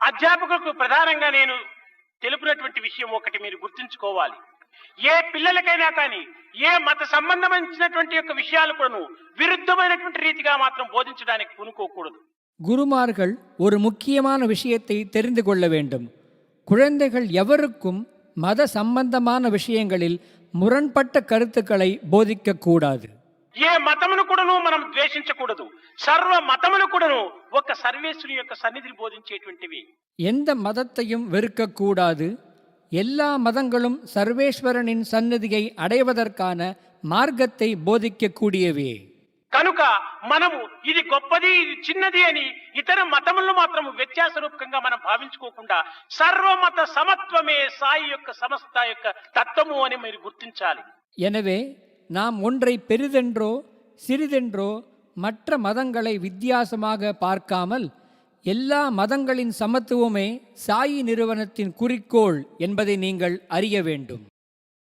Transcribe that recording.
అధ్యాపకులకు ప్రధానంగా నేను తెలుపునటువంటి విషయం ఒకటి మీరు గుర్తుంచుకోవాలి ఏ పిల్లలకైనా కానీ ఏ మత సంబంధమైనటువంటి యొక్క విషయాలు కూడాను విరుద్ధమైనటువంటి రీతిగా మాత్రం బోధించడానికి పూనుకోకూడదు குருமார்கள் ஒரு முக்கியமான விஷயத்தை தெரிந்து கொள்ள வேண்டும் குழந்தைகள் எவருக்கும் மத சம்பந்தமான விஷயங்களில் முரண்பட்ட கருத்துக்களை போதிக்கக்கூடாது ఏ మతమును కూడాను మనం ద్వేషించకూడదు సర్వ మతములు కూడాను ఒక సర్వేశ్వరి యొక్క సన్నిధిని బోధించేటువంటివి எந்த மதத்தையும் வெறுக்கக்கூடாது எல்லா மதங்களும் சர்வேஸ்வரனின் சந்நிதியை அடைவதற்கான மார்க்கத்தை போதிக்கக்கூடியவே కనుక మనము ఇది గొప్పది ఇది చిన్నది అని ఇతర మతములను మాత్రం వ్యత్యాస రూపకంగా మనం భావించుకోకుండా సర్వమత సమత్వమే సాయి యొక్క సమస్త యొక్క తత్వము అని మీరు గుర్తించాలి எனவே நாம் ஒன்றை பெரிதென்றோ சிறிதென்றோ மற்ற மதங்களை வித்தியாசமாக பார்க்காமல் எல்லா மதங்களின் சமத்துவமே சாயி நிறுவனத்தின் குறிக்கோள் என்பதை நீங்கள் அறிய வேண்டும்.